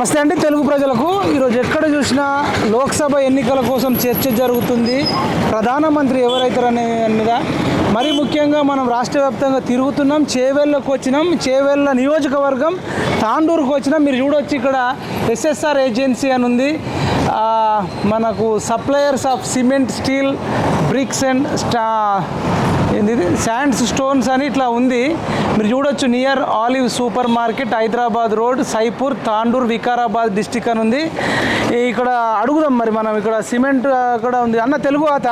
నమస్తే అండి తెలుగు ప్రజలకు. ఈరోజు ఎక్కడ చూసినా లోక్సభ ఎన్నికల కోసం చర్చ జరుగుతుంది. ప్రధానమంత్రి ఎవరైతారనే మీద. మరి ముఖ్యంగా మనం రాష్ట్ర వ్యాప్తంగా తిరుగుతున్నాం చేవెళ్ళకు వచ్చినాం చేవెళ్ళ నియోజకవర్గం తాండూరుకు వచ్చినాం. మీరు చూడొచ్చు ఇక్కడ ఎస్ఎస్ఆర్ ఏజెన్సీ అని ఉంది. మనకు suppliers of cement steel bricks and స్టా ఏంది ఇది? శాండ్స్ స్టోన్స్ అని ఇట్లా ఉంది. మీరు చూడొచ్చు near Olive supermarket Hyderabad road Saipur Tandur Vikarabad district అని ఉంది. ఇక్కడ అడుగుదాం మరి మనం ఇక్కడ సిమెంట్ కూడా ఉంది. అన్న తెలుగు ఆత?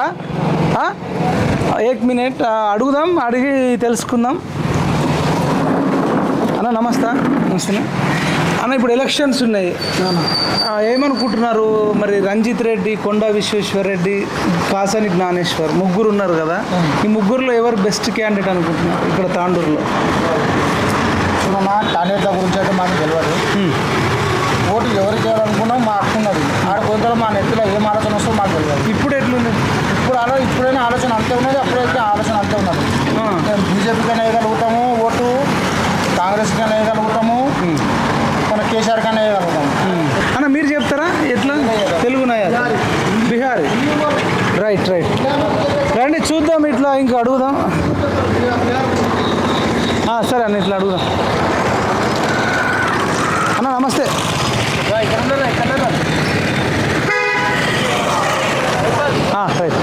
ఏక్ మినిట్ అడుగుదాం అడిగి తెలుసుకుందాం. అన్న నమస్తే. నమస్తే. అన్న ఇప్పుడు ఎలక్షన్స్ ఉన్నాయి. ఏమనుకుంటున్నారు? మరి రంజిత్ రెడ్డి కొండా విశ్వేశ్వర్ రెడ్డి కాసాని జ్ఞానేశ్వర్ ముగ్గురు ఉన్నారు కదా. ఈ ముగ్గురులో ఎవరు బెస్ట్ క్యాండిడేట్ అనుకుంటున్నారు ఇక్కడ తాండూరులో? క్యాండిడేట్ల గురించి అయితే మాకు తెలియదు ఓటు ఎవరికి చేయాలనుకున్నాం మా హక్కు ఉన్నది. ఆడ కొందరు మా నెత్తిలో ఏం ఆలోచన వస్తుందో మాకు తెలియదు ఇప్పుడు ఎట్లుంది? ఇప్పుడు ఆలో ఇప్పుడైనా ఆలోచన అంతే ఉన్నది అప్పుడైతే ఆలోచన అంతే ఉన్నది. బీజేపీకైనా వేయగలుగుతాము ఓటు కాంగ్రెస్కైనా వేయగలుగుతాము కేసీఆర్ కైనా వేయగలుగుతాము అన్న మీరు చెప్తారా? ఎట్లా? తెలుగు నాయాలి. బీహార్. Right right. రండి చూద్దాం ఇట్లా ఇంకా అడుగుదాం. ఆ, సరే అన్న ఇట్లా అడుగుదాం. అన్న నమస్తే. ఆ, రైట్.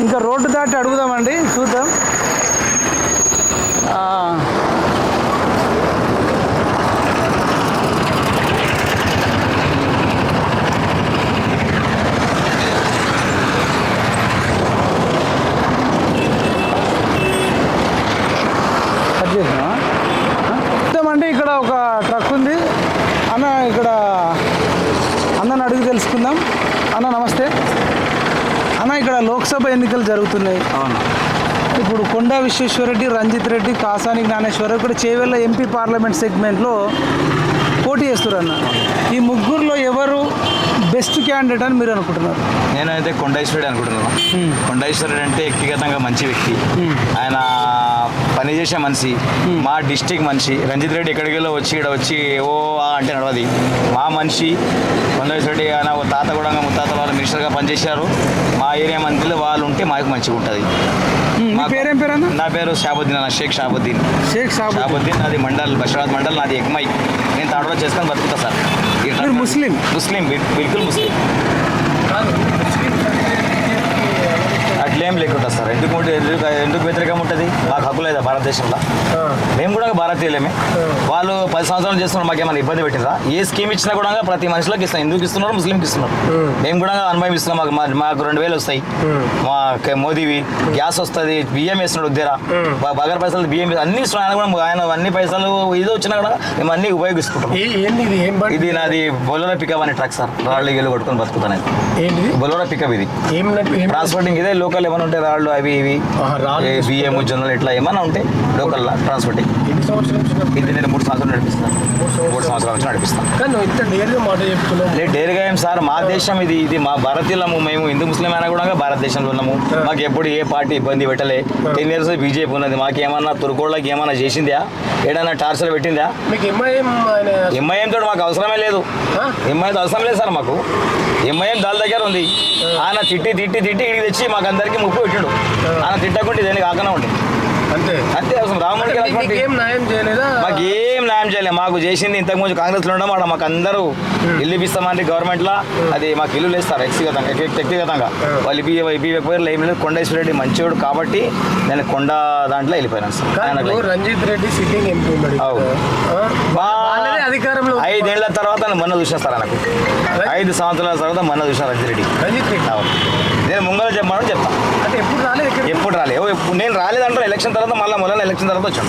ఇంకా రోడ్డు దాటి అడుగుదామండి చూద్దాం ఆ, కట్ చేసినా అండి ఇక్కడ ఒక ట్రక్ ఉంది అన్న ఇక్కడ అన్నని అడిగి తెలుసుకుందాం అన్న నమస్తే అన్న లోక్సభ ఎన్నికలు జరుగుతున్నాయి. అవును. ఇప్పుడు కొండా విశ్వేశ్వరరెడ్డి రంజిత్ రెడ్డి కాసాని జ్ఞానేశ్వర ఇక్కడ చేవెళ్ళ ఎంపీ పార్లమెంట్ సెగ్మెంట్లో పోటీ చేస్తున్నారు అన్న. ఈ ముగ్గురులో ఎవరు బెస్ట్ క్యాండిడేట్ అని మీరు అనుకుంటున్నారు? నేనైతే కొండేశ్వరుడు అనుకుంటున్నాను. కొండేశ్వరుడు అంటే వ్యక్తిగతంగా మంచి వ్యక్తి. ఆయన పనిచేసే మనిషి మా డిస్టిక్ మనిషి. రంజిత్ రెడ్డి ఎక్కడికి వెళ్ళో వచ్చి ఇక్కడ వచ్చి ఓ అంటే నడవది. మా మనిషి కొండేశ్వరుడు ఆయన ఒక తాత కూడా ముత్తాత వాళ్ళు మినిస్టర్గా పనిచేశారు. మా ఏరియా మంత్రులు వాళ్ళు ఉంటే మాకు మంచిగా ఉంటుంది. నా పేరు షాబుద్దీన్ అన్న షేక్ షాబుద్దీన్ షేక్ షాబుద్దీన్ నాది మండల్ బషరాబాద్ మండల్ నాది ఎక్మై. నేను తాడలో చేసుకొని బతుకుతా సార్. ముస్లిం? ముస్లిం బిల్- బిల్కుల్ ముస్లిం. అట్లేం లేకుండా సార్ ఎందుకు ఎందుకు వ్యతిరేకం ఉంటుంది? మాకు హక్కు లేదా భారతదేశంలో? మేము కూడా భారతీయులమే. వాళ్ళు పది సంవత్సరాలు చేస్తున్నారు మాకు ఏమైనా ఇబ్బంది పెట్టిందా? ఏ స్కీమ్ ఇచ్చినా కూడా ప్రతి మనిషిలోకి ఇస్తాం. ఎందుకు ఇస్తున్నారు? ముస్లింకి ఇస్తున్నారు. మేము కూడా అనుభవిస్తున్నాం మాకు మాకు రెండు వేలు వస్తాయి. మా మోదీవి గ్యాస్ వస్తుంది బియ్యం వేస్తున్నాడు ఉద్దేరా బగర్ పైసలు బియ్యం అన్ని ఆయన కూడా ఆయన అన్ని పైసలు ఇది వచ్చినా కూడా మేము అన్ని ఉపయోగిస్తుంటాం. ఏ- ఏంది ఇది? ఏం నాది బొలోరా పికప్ అనే ట్రక్ సార్. రాళ్ళు గిల్లు కొట్టుకొని బతుకుతాను బొలోరా పికప్ ఇది. ఏం ఏం ట్రాన్స్పోర్టింగ్ ఇదే లోకల్ ఏమైనా ఉంటే రాళ్ళు అవి ఇవి. బియ్యం జొన్నలు ఇట్లా ఏమైనా ఉంటే లోకల్ ట్రాన్స్పోర్టింగ్ ఇది నేను మూడు సంవత్సరాలు నడిపిస్తాను సంవత్సరాల నుంచి నడిపిస్తాను కానీ నువ్వు ఇంత నేరుగా మాట చెప్తున్నావు లేదు డైరీగా ఏం సార్ మా దేశం ఇది ఇది మా భారతీయులము మేము హిందూ ముస్లిం అయినా కూడా భారతదేశంలో ఉన్నాము. మాకు ఎప్పుడు ఏ పార్టీ ఇబ్బంది పెట్టలే. టెన్ ఇయర్స్ బీజేపీ ఉన్నది. మాకు ఏమన్నా తురుకోళ్ళకి ఏమన్నా చేసిందా? ఏడన్నా టార్చర్ పెట్టిందా? మీకు ఎంఐఎం తోటి మాకు అవసరమే లేదు? ఎంఐఎం అవసరం లేదు సార్ మాకు. ఎంఐఎం దాని దగ్గర ఉంది. ఆయన తిట్టి తిట్టి తిట్టి ఇడికి తెచ్చి మాకు అందరికీ ముప్పు పెట్టాడు. ఆయన తిట్టకుండా దేనికి కాకనే ఉండి. అంతే. రాముడికి ఏం న్యాయం చేయలేదా? మాకు ఏం న్యాయం చేయలేదు. మాకు చేసింది ఇంతకుముందు కాంగ్రెస్లో ఉండడం ఆడ మాకు అందరూ ఇల్లు ఇప్పిస్తామంటే గవర్నమెంట్లో అది మాకు ఇల్లు లేస్తారు వ్యక్తిగతంగా వ్యక్తి- వ్యక్తిగతంగా. వాళ్ళు ఇప్పి ఇవ్వకపోయారు ఏం లేదు. కొండేశ్వర రెడ్డి మంచివాడు కాబట్టి నేను కొండ దాంట్లో సార్. ఇప్పుడు రంజిత్ రెడ్డి సిట్టింగ్ ఎంపీ అధికారంలో. ఐదేళ్ళ తర్వాత నేను మొన్న చూసిన సార్ నాకు ఐదు సంవత్సరాల తర్వాత మొన్న చూసిన రంజిత్ రెడ్డి. రంజిత్ రెడ్డి. నేను ముంగల చెప్పమని చెప్తా అంటే ఎప్పుడు రాలేదు ఇక్కడ ఎప్పుడు రాలే. నేను రాలేదంటే ఎలక్షన్ తర్వాత మళ్ళీ మొన్న ఎలక్షన్ తర్వాత వచ్చాడు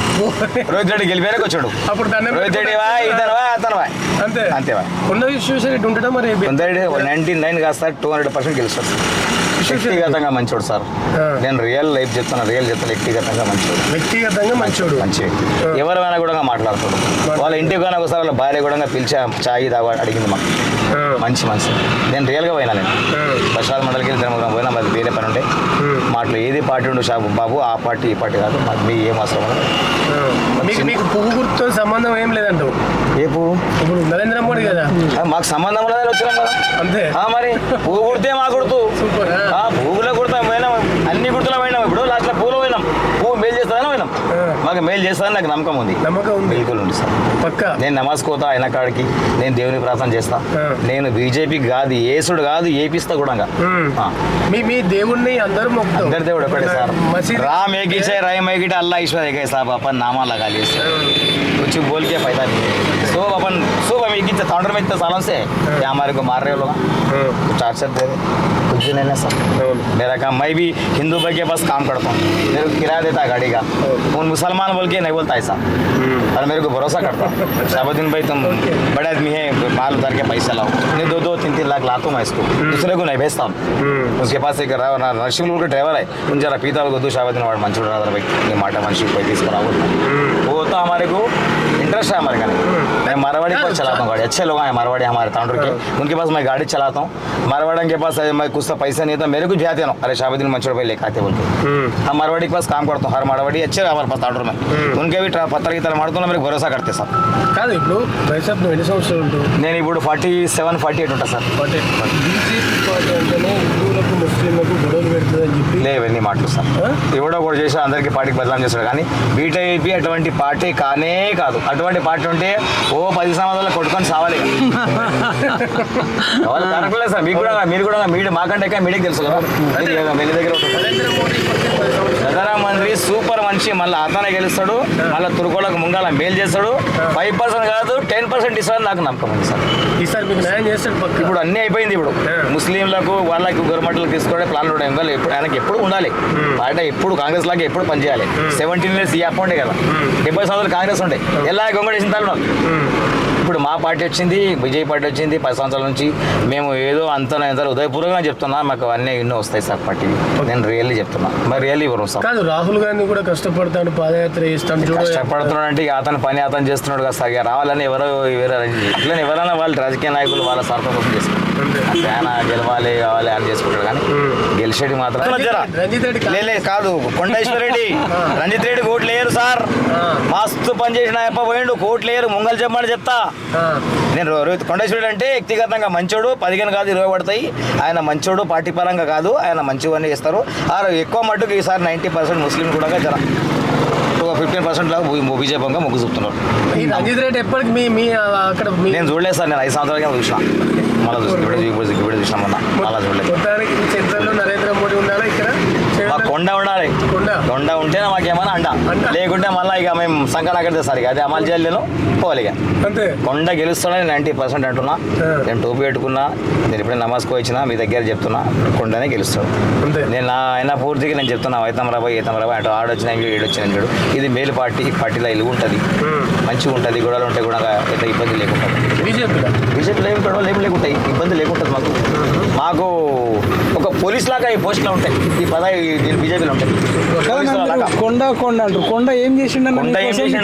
రోహిత్ రెడ్డి గెలిపాక వచ్చాడు. అప్పుడు రోహిత్ రెడ్డి వా ఇతను అతను వా. అంతే. అంతే వా. కొండ విశ్వేశ్వర రెడ్డి ఉండడం మరి నైన్టీ నైన్ కాదు సార్ టూ హండ్రెడ్ పర్సెంట్ గెలుస్తాడు వ్యక్తిగతంగా మంచోడు సార్. నేను రియల్ లైఫ్ చెప్తాను రియల్ చెప్తాను వ్యక్తిగతంగా మంచోడు. వ్యక్తిగతంగా మంచోడు మంచి వ్యక్తి. ఎవరైనా కూడా మాట్లాడతాడు. వాళ్ళ ఇంటికి కానీ ఒకసారి వాళ్ళ భార్య కూడా పిలిచి చాయ్ తాగా అడిగింది మాకు. మంచి మనసు. నేను రియల్గా పోయినా నేను. ప్రసాద్ మండలికి వెళ్ళి పోయినా మరి వేరే పని ఉంటే మాటలు ఏది పార్టీ ఉండు బాబు ఆ పార్టీ ఈ పార్టీ కాదు మాకు మీ ఏం అవసరం. మీకు మీకు పువ్వు గుర్తుతో సంబంధం ఏం లేదంటావు ఏ పువ్వు? ఇప్పుడు నరేంద్ర మోడీ కదా. మాకు సంబంధం లేదని వచ్చినాం కదా. అంతే. ఆ, మరి పువ్వు కుడితే మా గుర్తు. సూపర్ ఆ. పువ్వులో కుడతాం పోయినాం అన్ని గుర్తులో పోయినాం ఇప్పుడు లాస్ట్లో పూలు పోయినాం పువ్వు మేలు చేస్తుందని పోయినాం మాకు మేలు చేస్తారని నాకు నమ్మకం ఉంది. నమ్మకం ఉంది. బిల్కుల్ ఉంది సార్. పక్క? నేను నమాజ్ కోతా ఆయన కాడికి నేను దేవుని ప్రార్థన చేస్తా. నేను బీజేపీ కాదు ఏసుడు కాదు ఏపిస్తా కూడా మీ మీ దేవుణ్ణి అందరూ అందరి దేవుడు ఒకటే సార్. రామ్ ఏకీచే రాయం ఏకిటే అల్లా ఈశ్వర్ ఏకై సాబ్ అప్ప నామాలా కాలి कुछ बोल के फ़ायदा नहीं है। सब अपन सब हम एक ही तो थाउंडर में इतने सालों से है कि हमारे को मार रहे लोग। हाँ। तो चार्जर दे रहे कुछ भी नहीं सर। हाँ। मेरा काम मैं भी हिंदू भाई के पास काम करता हूँ। मेरे को किराया देता है गाड़ी का। हाँ। उन मुसलमान बोल के नहीं बोलता ऐसा। और मेरे को भरोसा करता हूँ। अच्छा। शाहबुद्दीन भाई तुम बड़े आदमी है माल उतार के पैसा लाओ। नहीं दो दो तीन तीन लाख लाता हूँ मैं इसको। दूसरे को नहीं भेजता हूँ। उसके पास एक नरसिंह का ड्राइवर है। उन जरा पीता को दो शाहबुद्दीन वाड़ मंचूर भाई। माटा भाई किस वो तो हमारे को इंटरेस्ट है हमारे का मैं मारवाड़ी पर चलाता हूँ गाड़ी अच्छे लोग हैं मारवाड़ी हमारे तांडुर के उनके पास मैं गाड़ी चलाता हूँ मारवाड़ी के पास मैं कुछ तो पैसा नहीं था मेरे को जाते ना अरे शाहबुद्दीन मंचोड़ भाई लेके आते बोल के हम मारवाड़ी के पास काम करता हूँ हर मारवाड़ी अच्छे है हमारे पास तांडुर में उनके भी ट्रा- पत्थर की तरह मारता हूँ मेरे को भरोसा करते साहब కాదు ఇప్పుడు వైశాఖ్ నువ్వు ఎన్ని సంవత్సరాలు ఉంటావు నేను ఇప్పుడు ఫార్టీ సెవెన్ ఫార్టీ ఎయిట్ ఉంటా సార్ అంటే బీజేపీ పార్టీ అంటేనే హిందువులకు ముస్లింలకు గొడవలు పెడుతుంది అని చెప్పి లేవు ఎన్ని మాటలు సార్ ఆ? ఎవడో కూడా చేసి అందరికీ పార్టీకి బదనాం చేస్తాడు కానీ బీటైపీ అటువంటి పార్టీ కానే కాదు అటువంటి పార్టీ ఉంటే ఓ పది సంవత్సరాలు కొట్టుకొని సావాలి. సార్? మీకు కూడా మీరు కూడా మీడియా మాకంటే మీడియాకి తెలుసు కదా. మీ దగ్గర ప్రధానమంత్రి సూపర్ మనిషి మళ్ళీ అతనే గెలుస్తాడు మళ్ళీ తురుకోలకు ముంగాల మేలు చేస్తాడు. ఫైవ్ పర్సెంట్ కాదు టెన్ పర్సెంట్ ఇస్తాడు నాకు నమ్మకం ఉంది సార్. ఈసారి మీకు న్యాయం చేస్తాడు ఇప్పుడు అన్నీ అయిపోయింది ఇప్పుడు. ముస్లింలకు వాళ్ళకి గవర్నమెంట్లకు తీసుకోవడం ప్లాన్లు ఉన్నాయి ఇంకా ఎప్పుడు ఆయనకి ఎప్పుడు ఉండాలి. పార్టీ ఎప్పుడు కాంగ్రెస్ లాగా ఎప్పుడు పనిచేయాలి. సెవెంటీన్ ఇయర్స్ ఈ అప్ ఉండే కదా. డెబ్బై సంవత్సరాలు కాంగ్రెస్ ఉండే. ఎలా గొంగడేసిన తరుణం ఇప్పుడు మా పార్టీ వచ్చింది బీజేపీ పార్టీ వచ్చింది పది సంవత్సరాల నుంచి మేము ఏదో అంత ఎంత ఉదయపూర్వకంగా చెప్తున్నా మాకు అన్నీ ఎన్నో వస్తాయి సార్ పార్టీ. నేను రియల్లీ చెప్తున్నా. మరి రియల్లీ ఇవ్వరు సార్. కాదు రాహుల్ గాంధీ కూడా కష్టపడతాడు పాదయాత్ర చేస్తాడు చూడ కష్టపడుతున్నాడు అంటే అతని పని అతను చేస్తున్నాడు కదా సార్. రావాలని ఎవరో వేరే ఇట్లా ఎవరైనా వాళ్ళు రాజకీయ నాయకులు వాళ్ళ స్వార్థం కోసం చేసుకుంటారు ఆయన గెలవాలి కావాలి అని చేసుకుంటాడు కానీ గెలిచేది మాత్రం కాదు. కొండేశ్వర రెడ్డి. రంజిత్ రెడ్డి కోట్లు లేరు సార్. మస్తు పని చేసిన అప్ప పోయిండు కోట్లు లేరు ముంగల్ చెప్పమని చెప్తా. నేను రోహిత్ కొండేశ్వర రెడ్డి అంటే వ్యక్తిగతంగా మంచోడు పదిహేను కాదు ఇరవై పడతాయి. ఆయన మంచోడు పార్టీ పరంగా కాదు ఆయన మంచివన్నీ చేస్తారు. ఆ ఎక్కువ మట్టుకు ఈసారి నైంటీ పర్సెంట్ ముస్లిం కూడా జర ఒక ఫిఫ్టీన్ పర్సెంట్ లాగా బీజేపీగా మొగ్గు చూపుతున్నారు. ఈ రంజిత్ రెడ్డి ఎప్పటికి మీ అక్కడ నేను చూడలేదు సార్ నేను ఐదు సంవత్సరాలుగా చూసిన. మళ్ళీ చూసిన చూసిన మొన్న. మళ్ళీ చూడలేదు. నరేంద్ర మోడీ ఉండాలా ఇక్కడ మా కొండ ఉండాలి. కొండ. ఉంటేనే మాకేమైనా అంట. లేకుంటే మళ్ళీ ఇక మేము సంకన అక్కడ సార్ ఇక అది అమలు చేయలేను పోవాలి ఇక. అంతే. కొండ గెలుస్తాడని నైంటీ పర్సెంట్ అంటున్నా. నేను టోపీ పెట్టుకున్నా నేను ఇప్పుడే నమాజ్కి వచ్చినా మీ దగ్గర చెప్తున్నా కొండనే గెలుస్తాడు. నేను నా ఆయన పూర్తిగా నేను చెప్తున్నా వైతం రాబాయ్ ఈతం రాబాయ్ అటు ఆడొచ్చినా ఇంకో ఏడొచ్చినా చూడు. ఇది మేలు పార్టీ పార్టీలో ఇల్లు ఉంటుంది. మంచిగా ఉంటుంది గొడవలు ఉంటే కూడా ఎంత ఇబ్బంది లేకుంటుంది బీజేపీలో? బీజేపీలో ఏమి గొడవలు ఏమి లేకుంటాయి ఇబ్బంది లేకుంటుంది మాకు. మాకు పోలీస్ లాగా ఈ పోస్టులో ఉంటాయి. ఈ పదవి బీజేపీలో ఉంటాయి. కొండ కొండ అంటారు. కొండ ఏం చేసిండు?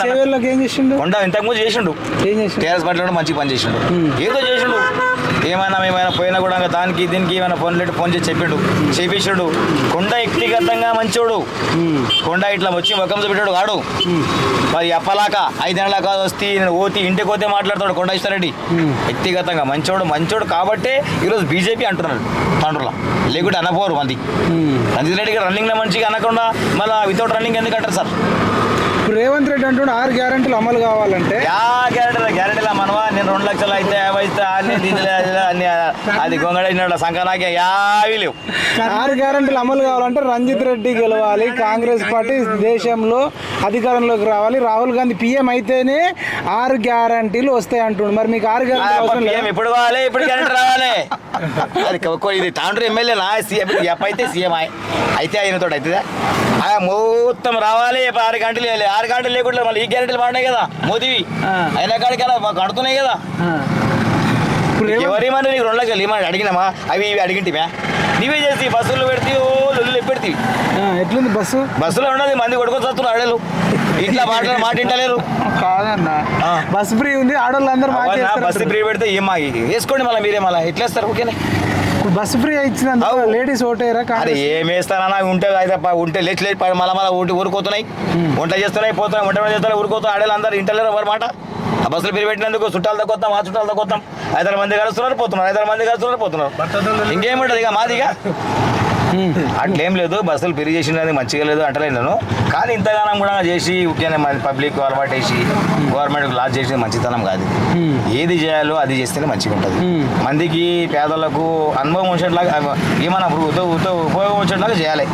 చేవేళ్ళకి ఏం చేసిండు? కొండ ఇంతకుముందు చేసిండు. ఏం చేసిండు? టీఆర్ఎస్ పార్టీలో మంచి పని చేసిండు. ఏదో చేసిండు. ఏమైనా ఏమైనా పోయినా కూడా ఇంకా దానికి దీనికి ఏమైనా ఫోన్ లేట్ ఫోన్ చేసి చెప్పిండు. చేపించాడు కొండ వ్యక్తిగతంగా మంచోడు. కొండ ఇట్లా వచ్చి ముఖం చూపెట్టాడు వాడు మరి అప్పలాక ఐదేళ్ళ కాదు వస్తే నేను ఓతి ఇంటికి పోతే మాట్లాడతాడు కొండేశ్వరరెడ్డి వ్యక్తిగతంగా మంచోడు మంచోడు కాబట్టే ఈరోజు బీజేపీ అంటున్నాడు తండ్రుల. లేకుంటే అనపోరు మంది. రంజిత్ రెడ్డికి రన్నింగ్లో మంచిగా అనకుండా మళ్ళీ వితౌట్ రన్నింగ్ ఎందుకు అంటారు సార్? రేవంత్ రెడ్డి అంటుండే ఆరు గ్యారంటీలు అమలు కావాలంటే? యా గ్యారెంటీ గ్యారెంటీలా మనవా నేను రెండు లక్షలు అయితే యాభై ఇస్తే అన్ని దీనిలే అన్ని అది గొంగడేసినాడు సంకనాకే యావి లేవు. ఆరు గ్యారంటీలు అమలు కావాలంటే రంజిత్ రెడ్డి గెలవాలి కాంగ్రెస్ పార్టీ దేశంలో అధికారంలోకి రావాలి. రాహుల్ గాంధీ పీఎం అయితేనే ఆరు గ్యారంటీలు వస్తాయి అంటుండు మరి మీకు ఆరు గ్యారంటీలు అవసరం లేదు? ఎప్పుడు కావాలి? ఎప్పుడు గ్యారెంటీ రావాలి? అది ఇది తాండ్రు ఎమ్మెల్యే నా సీఎం ఎప్ప అయితే సీఎం అయి అయితే ఆయనతో అవుతుందా? ఆ మొత్తం రావాలి ఆరు గంటలు ఆరు గంటలు లేకుండా మళ్ళీ ఈ గ్యారెంటీలు పడినాయి కదా మోదీవి. అయినా కాడికి అలా మాకు కడుతున్నాయి కదా. ఆ. ఇప్పుడు రేవంత్ ఎవరి మన నీకు రెండు లక్షలు? ఏమని అడిగినామా? అవి ఇవి అడిగింటివా? నీవే చేసి బస్సులు పెడితే ఎట్లుంది బస్సు? బస్సులో ఉన్నది మంది కొడుకొని వస్తున్నారు అడలు. ఇట్లా మాట్లాడ మాట వింటలేరు. కాదన్న. ఆ. బస్ ఫ్రీ ఉంది అవన్నా మార్చేస్తారు బస్సు ఫ్రీ పెడితే ఏం మాగి వేసుకోండి మళ్ళీ మీరే మళ్ళీ. ఎట్లా వేస్తారు ఓకేనే? ఇప్పుడు బస్ ఫ్రీ ఇచ్చినందుకు అవు. లేడీస్ ఓటేరా కాంగ్రెస్ ఏం వేస్తానన్నా ఉంటే అయితే ఉంటే లేచి లేచి మళ్ళా మళ్ళీ ఊటి ఊరుకోతున్నాయి. వంట చేస్తున్నాయి పోతున్నాయి వంట చేస్తున్నాయి ఊరుకోతున్నాయి. ఆడలు అందరు ఇంటలేరు ఎవరి మాట? ఆ బస్సులు పేరు పెట్టినందుకు చుట్టాలతో కొత్తాం ఆ చుట్టాలతో కొత్తాం ఐదారు మంది కలుస్తున్నారు పోతున్నారు. ఐదారు మంది కలుస్తున్నారు పోతున్నారు. ఇంకేముంటది ఇక మాదిగా అట్లేం లేదు బస్సులు పెరిగి చేసినది మంచిగా లేదు అంటలేదు నేను. కానీ ఇంతగానం కూడా చేసి మన పబ్లిక్ అలవాటు వేసి గవర్నమెంట్ లాస్ చేసేది మంచితనం కాదు. ఏది చేయాలో అది చేస్తేనే మంచిగా ఉంటుంది. మందికి పేదలకు అనుభవం వచ్చేట్లాగా ఏమన్నా ఉపయోగం వచ్చేట్లాగా చేయాలి.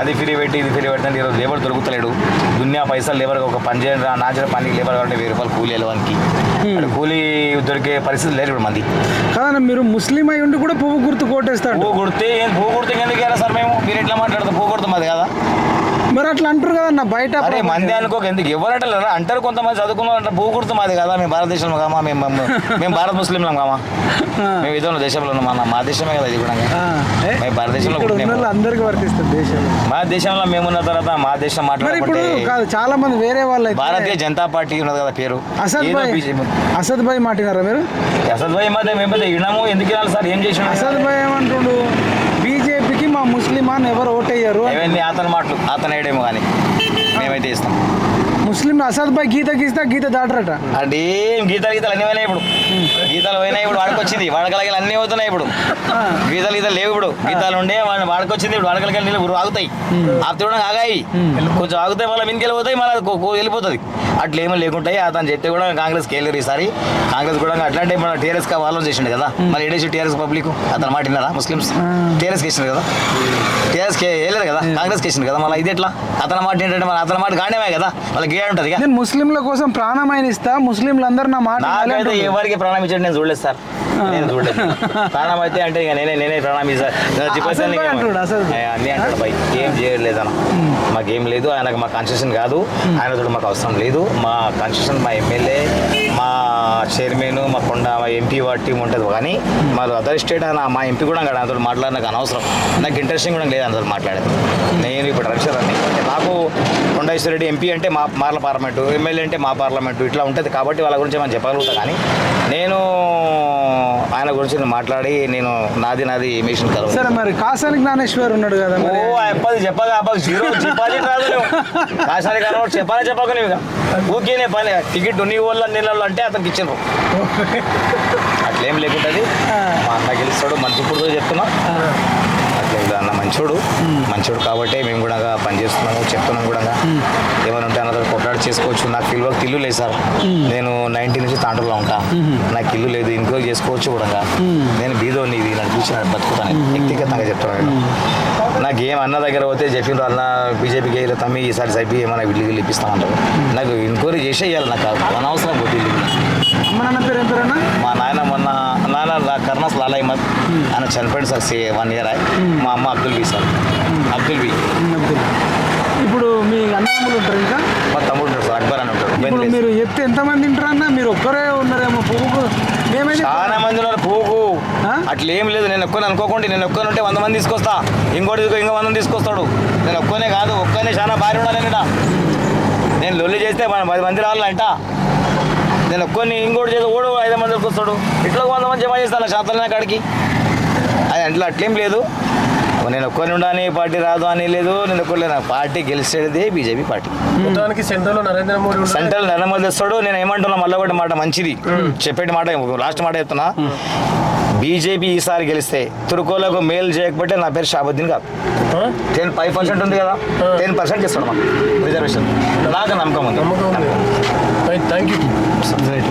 అది ఫ్రీ పెట్టి ఇది ఫ్రీ పెట్టి ఈరోజు లేబర్ దొరుకుతలేడు. దునియా పైసలు లేబర్ ఒక పని చేయండి నాచిన పనికి లేబర్ కాబట్టి వెయ్యి రూపాయలు కూలీ వెళ్ళవానికి కూలీ దొరికే పరిస్థితి లేదు ఇప్పుడు మంది. కాదన్న మీరు ముస్లిం అయి ఉండి కూడా పువ్వు గుర్తు కోటేస్తాడు పువ్వు ఏం పువ్వు కుడితే ఎందుకు సార్ మేము? మీరు ఎట్లా మాట్లాడతాం పువ్వు కుడతాం అది కదా? మరి అట్లా అంటారు కదన్న బయట అరే మంది అనుకోక ఎందుకు? ఎవరంటారు అంటారు కొంతమంది చదువుకున్న అంటే కుడుతాం అది కదా? మేము భారతదేశంలో కామా? మేము మేము- మేము భారత ముస్లింలం కామా. మేము ఇదో దేశంలో ఉన్నాం మన మా దేశమే కదా ఇది కూడా? మేము భారతదేశంలో అందరికీ వర్తిస్తుంది దేశంలో. మా దేశంలో మేమున్న తర్వాత మా దేశం మాట్లాడుకుంటే కాదు చాలా మంది వేరే వాళ్ళు భారతీయ జనతా పార్టీ ఉన్నది కదా పేరు. అసద్ భాయ్ బీజేపీ. అసద్ భాయ్ మాటినారా మీరు? అసద్ భాయ్ మధ్య మేము వినాము ఎందుకు సార్? ఏం చేసి అసద్ భాయ్ ఏమంటుండు? ముస్లిం అని ఎవరు ఓటేయ్యారు? అవన్నీ అతని మాటలు అతను వేయడేమో కానీ మేమైతే ఇస్తాం ముస్లిం అసద్ భాయ్ గీత గీస్తా గీత దాటరట. అంటే ఏం గీతాలు అన్నీ ఇప్పుడు. గీతాలు పోయినాయి ఇప్పుడు వాడకొచ్చింది వాడకలకి అన్నీ అవుతున్నాయి ఇప్పుడు. గీతాలు గీతాలు లేవు ఇప్పుడు. గీతాలు ఉండే వాడు వాడకొచ్చింది ఇప్పుడు. వాడకలకి నీళ్ళు ఇప్పుడు ఆగుతాయి. ఆపితే కూడా ఆగాయి. కొంచెం ఆగుతాయి మళ్ళీ వెళ్ళిపోతాయి మళ్ళీ వెళ్ళిపోతుంది. అట్లా ఏమీ లేకుంటాయి అతను చెప్తే కూడా కాంగ్రెస్కి వెళ్ళారు ఈసారి. కాంగ్రెస్ కూడా అట్లాంటి మన టీఆర్ఎస్ కా వాళ్ళు చేసిండు కదా. మళ్ళీ ఏడేసి టీఆర్ఎస్ పబ్లిక్. అతను మాట విన్నారా ముస్లిమ్స్? టీఆర్ఎస్కి వేసిండు కదా. టీఆర్ఎస్కి వెళ్ళారు కదా. కాంగ్రెస్కి వేసిండు కదా. మళ్ళీ ఇది ఎట్లా? అతని మాట ఏంటంటే మన అతని మాట గాండేమే కదా. వాళ్ళకి గేడ్ ఉంటుంది ముస్లింల కోసం ప్రాణమైన ఇస్తా. ముస్లింలందరూ నా మాట. ఎవరికి ప్రాణం ఇచ్చాడు నేను చూడలేదు సార్. నేను చూడలేదు. ప్రాణం అయితే అంటే ఇక నేనే నేనే ప్రాణం ఇస్తా అసలు భయ్ అంటాడు, అసలు. అన్ని అంటాడు బై ఏం చేయలేదు అన్న మాకేం లేదు ఆయనకు మా కన్సెషన్ కాదు ఆయనతో మాకు అవసరం లేదు. మా కన్సెషన్ మా ఎమ్మెల్యే మా చైర్మన్ మా కొండ మా ఎంపీ వాటి టీం ఉంటుంది కానీ మా అదర్ స్టేట్ ఆయన మా ఎంపీ కూడా కాదు ఆయనతో మాట్లాడిన అనవసరం. నాకు ఇంట్రెస్టింగ్ కూడా లేదు ఆయనతో మాట్లాడేది. నేను ఇప్పుడు రక్షర్ అని నాకు కొండేశ్వర రెడ్డి ఎంపీ అంటే మా మార్ల పార్లమెంటు ఎమ్మెల్యే అంటే మా పార్లమెంటు ఇట్లా ఉంటుంది కాబట్టి వాళ్ళ గురించి మనం చెప్పగలుగుతా కానీ నేను ఆయన గురించి మాట్లాడి నేను నాది నాది మిషన్ కలవ. సరే మరి కాసాని జ్ఞానేశ్వర్ ఉన్నాడు కదా మరి? అప్పది చెప్పగా జీరో డిపాజిట్ రాదు కారణం చెప్పాలి చెప్పక. ఊరికేనే పని టికెట్ నీ వల్ల నీళ్ళలో అంటే అతనికి ఇచ్చిండ్రు అట్లేం లేకుంటుంది మా అన్న గెలుస్తాడు మంచి పుడుతో చెప్తున్నా. అట్లేం అన్న మంచోడు. మంచోడు కాబట్టి మేము కూడా పని చేస్తున్నాము చెప్తున్నాం కూడా. ఏమైనా ఉంటే చేసుకోవచ్చు. నాకు పిలువకు ఇల్లు లేదు సార్. నేను నైన్టీ నుంచి తాండ్రులో ఉంటా. నాకు ఇల్లు లేదు ఇంకో చేసుకోవచ్చు కూడా నేను బీదోని ఇది నన్ను చూసి నన్ను బతుకుతాను. వ్యక్తిగతంగా చెప్తున్నాను నాకు ఏం అన్న దగ్గర పోతే చెప్పిండ్రు అన్న బీజేపీకి వెళ్ళి తమ్మి ఈసారి సైపి ఏమైనా ఇల్లు గిల్లు ఇప్పిస్తామంటారు నాకు ఎంక్వైరీ చేసే ఇవ్వాలి నాకు. అనవసరం పోతే ఇల్లు మా నాయన మొన్న నాన్న లా- కర్నస్ లాల్ అహ్మద్ ఆయన చనిపోయింది సార్ సే వన్ ఇయర్ మా అమ్మ అబ్దుల్ బీ సార్ అబ్దుల్ బీ ఇప్పుడు మీ అన్నదమ్ములు ఉంటారు ఇంకా మా తమ్ముడు ఉంటాడు సార్ అక్బర్ అని ఉంటాడు ఇప్పుడు బెంగళూరు. మీరు ఎత్తే ఎంతమంది ఉంటారన్నా మీరు ఒక్కరే ఉన్నారేమో పువ్వుకు మేమైతే చాలా మంది ఉన్నారు పువ్వుకు ఆ? అట్లా ఏం లేదు నేను ఒక్కని అనుకోకుండా నేను ఒక్కని ఉంటే వంద మంది తీసుకొస్తా. ఇంకోటి ఇంకో వంద తీసుకొస్తాడు. నేను ఒక్కనే కాదు ఒక్కనే చాలా భారీ ఉండాలి నేను నేను లొల్లి చేస్తే మన పది మంది రావాలంట. నేను ఒక్కని ఇంకోటి చేస్తే ఓడు ఐదు మంది వస్తాడు. ఇట్లా వంద మంది జమ చేస్తాను శాతాలనే కాడికి. అది అట్లా అట్లేం లేదు. నేను ఒక్కని ఉండని పార్టీ రాదు అని లేదు నేను ఒక్కలేను పార్టీ గెలిచేది బీజేపీ పార్టీ. మొత్తానికి సెంట్రల్ నరేంద్ర మోడీ. సెంట్రల్ నరేంద్ర మోదీ తెస్తాడు నేను ఏమంటున్నా మళ్ళీ ఒకటి మాట మంచిది. చెప్పేటి మాట లాస్ట్ మాట చెప్తున్నా. బీజేపీ ఈసారి గెలిస్తే తురుకోలకు మేలు చేయకపోతే నా పేరు షాబుద్దీన్ కాదు? టెన్ ఫైవ్ పర్సెంట్ ఉంది కదా టెన్ పర్సెంట్ ఇస్తాడు మాకు. రిజర్వేషన్. నాకు నమ్మకం ఉంది. Thank you.